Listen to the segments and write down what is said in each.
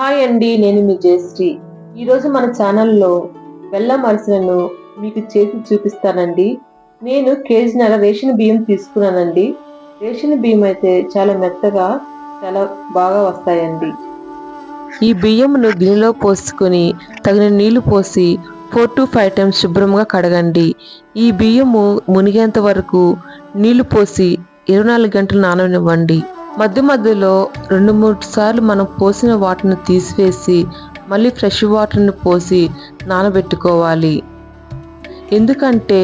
Hi అండి నేను మీ జయశ్రీ ఈరోజు మన ఛానల్లో బెల్లం అరిసెలను మీకు చేసి చూపిస్తానండి. నేను కేజీన్నర రేషన్ బియ్యం తీసుకున్నానండి. రేషన్ బియ్యం అయితే చాలా మెత్తగా చాలా బాగా వస్తాయండి. ఈ బియ్యంను గిన్నెలో పోసుకొని తగిన నీళ్ళు పోసి ఫోర్ టు ఫైవ్ టైమ్స్ శుభ్రంగా కడగండి. ఈ బియ్యము మునిగేంత వరకు నీళ్ళు పోసి ఇరవై నాలుగు గంటలు నాననివ్వండి. మధ్య మధ్యలో రెండు మూడు సార్లు మనం పోసిన వాటర్ని తీసివేసి మళ్ళీ ఫ్రెష్ వాటర్ని పోసి నానబెట్టుకోవాలి. ఎందుకంటే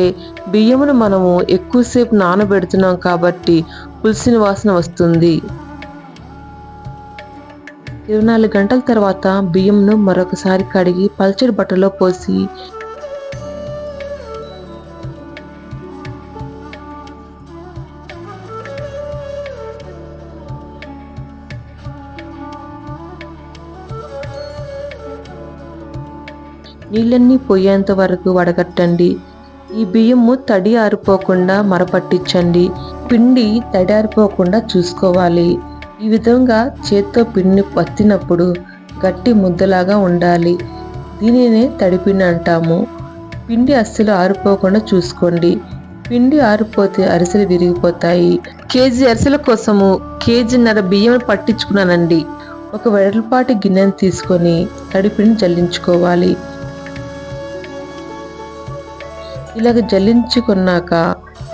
బియ్యమును మనము ఎక్కువసేపు నానబెడుతున్నాం కాబట్టి పులిసిన వాసన వస్తుంది. ఇరవై నాలుగు గంటల తర్వాత బియ్యంను మరొకసారి కడిగి పల్చడి బట్టలో పోసి నీళ్ళన్నీ పోయేంత వరకు వడగట్టండి. ఈ బియ్యము తడి ఆరిపోకుండా మరపట్టించండి. పిండి తడి ఆరిపోకుండా చూసుకోవాలి. ఈ విధంగా చేత్తో పిండిని పత్తినప్పుడు గట్టి ముద్దలాగా ఉండాలి. దీనినే తడిపిండి అంటాము. పిండి అస్సలు ఆరిపోకుండా చూసుకోండి. పిండి ఆరిపోతే అరిసెలు విరిగిపోతాయి. కేజీ అరిసెల కోసము కేజీన్నర బియ్యం పట్టించుకున్నానండి. ఒక వెడల్పాటి గిన్నెను తీసుకొని తడిపిండి జల్లించుకోవాలి. ఇలాగ జల్లించుకున్నాక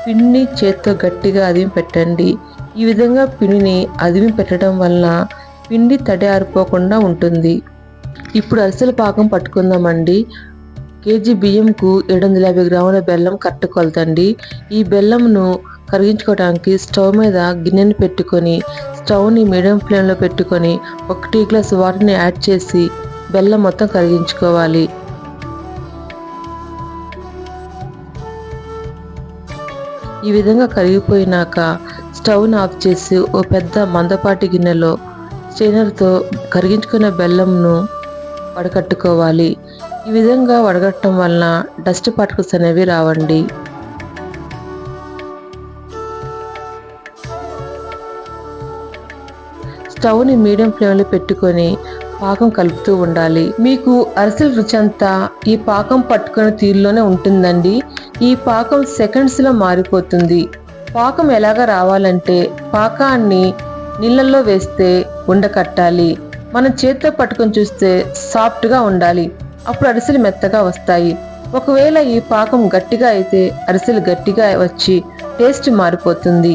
పిండిని చేత్తో గట్టిగా అదిమి పెట్టండి. ఈ విధంగా పిండిని అదిమి పెట్టడం వలన పిండి తడి ఆరిపోకుండా ఉంటుంది. ఇప్పుడు అరిసెల పాకం పట్టుకుందామండి. కేజీ బియ్యంకు ఏడు వందల యాభై గ్రాముల బెల్లం కరెక్ట్ కొలతండి ఈ బెల్లంను కరిగించుకోవడానికి స్టవ్ మీద గిన్నెని పెట్టుకొని స్టవ్ని మీడియం ఫ్లేమ్లో పెట్టుకొని ఒక టీ గ్లాస్ వాటర్ని యాడ్ చేసి బెల్లం మొత్తం కరిగించుకోవాలి. ఈ విధంగా కరిగిపోయినాక స్టవ్ని ఆఫ్ చేసి ఓ పెద్ద మందపాటి గిన్నెలో స్ట్రైనర్తో కరిగించుకున్న బెల్లంను వడకట్టుకోవాలి. ఈ విధంగా వడగట్టడం వలన డస్ట్ పార్టికల్స్ అనేవి రావండి. స్టవ్ని మీడియం ఫ్లేమ్లో పెట్టుకొని పాకం కలుపుతూ ఉండాలి. మీకు అరిసెల రుచి అంతా ఈ పాకం పట్టుకునే తీరులోనే ఉంటుందండి. ఈ పాకం సెకండ్స్లో మారిపోతుంది. పాకం ఎలాగ రావాలంటే పాకాన్ని నీళ్ళల్లో వేస్తే ఉండకట్టాలి మనం చేత్తో పట్టుకొని చూస్తే సాఫ్ట్గా ఉండాలి. అప్పుడు అరిసెలు మెత్తగా వస్తాయి. ఒకవేళ ఈ పాకం గట్టిగా అయితే అరిసెలు గట్టిగా వచ్చి టేస్ట్ మారిపోతుంది.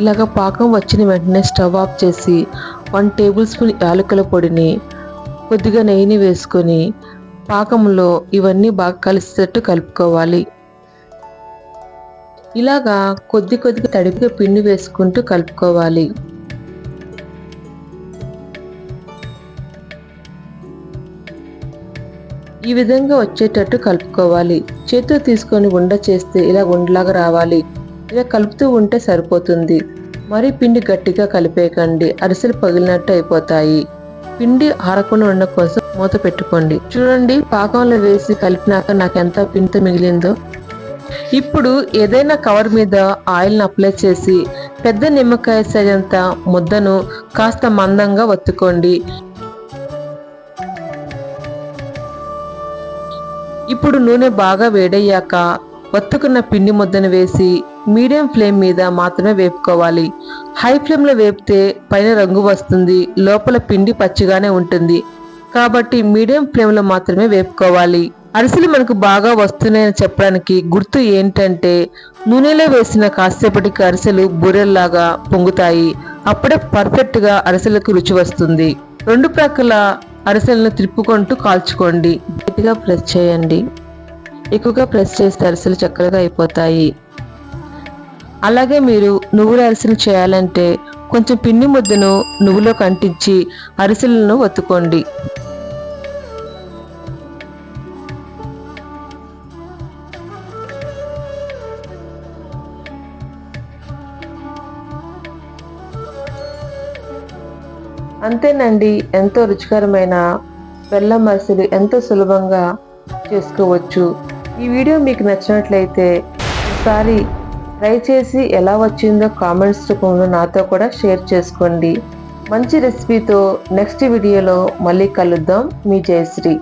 ఇలాగ పాకం వచ్చిన వెంటనే స్టవ్ ఆఫ్ చేసి వన్ టేబుల్ స్పూన్ యాలకుల పొడిని కొద్దిగా నెయ్యిని వేసుకొని పాకంలో ఇవన్నీ బాగా కలిసేటట్టు కలుపుకోవాలి. ఇలాగా కొద్ది కొద్దిగా తడిపిగా పిండి వేసుకుంటూ కలుపుకోవాలి. ఈ విధంగా వచ్చేటట్టు కలుపుకోవాలి. చేతితో తీసుకొని ఉండ చేస్తే ఇలా ఉండలాగా రావాలి. ఇలా కలుపుతూ ఉంటే సరిపోతుంది. మరి పిండి గట్టిగా కలిపేయకండి. అరిసెలు పగిలినట్టు అయిపోతాయి. పిండి ఆరకుండా ఉండడం కోసం మూత పెట్టుకోండి. చూడండి పాకంలో వేసి కలిపినాక నాకు ఎంత పిండితో మిగిలిందో. ఇప్పుడు ఏదైనా కవర్ మీద ఆయిల్ని అప్లై చేసి పెద్ద నిమ్మకాయ సైజంత ముద్దను కాస్త మందంగా ఒత్తుకోండి. ఇప్పుడు నూనె బాగా వేడయ్యాక ఒత్తుకున్న పిండి ముద్దను వేసి మీడియం ఫ్లేమ్ మీద మాత్రమే వేపుకోవాలి. హై ఫ్లేమ్లో వేపితే పైన రంగు వస్తుంది లోపల పిండి పచ్చిగానే ఉంటుంది. కాబట్టి మీడియం ఫ్లేమ్లో మాత్రమే వేపుకోవాలి. అరిసెలు మనకు బాగా వస్తున్నాయని చెప్పడానికి గుర్తు ఏంటంటే నూనెలో వేసిన కాసేపటికి అరిసెలు బూరెల్లాగా పొంగుతాయి. అప్పుడే పర్ఫెక్ట్గా అరిసెలకు రుచి వస్తుంది. రెండు ప్రక్కల అరిసెలను తిప్పుకుంటూ కాల్చుకోండి. గట్టిగా ప్రెస్ చేయండి. ఎక్కువగా ప్రెస్ చేస్తే అరిసెలు చక్కగా అయిపోతాయి. అలాగే మీరు నువ్వుల అరిసెలు చేయాలంటే కొంచెం పిండి ముద్దను నువ్వులో కంటించి అరిసెలను ఒత్తుకోండి. అంతేనండి ఎంతో రుచికరమైన బెల్లం అరిసెలు ఎంతో సులభంగా చేసుకోవచ్చు. ఈ వీడియో మీకు నచ్చినట్లయితే ఒకసారి ట్రై చేసి ఎలా వచ్చిందో కామెంట్స్ రూపంలో నాతో కూడా షేర్ చేసుకోండి. మంచి రెసిపీతో నెక్స్ట్ వీడియోలో మళ్ళీ కలుద్దాం. మీ జయశ్రీ.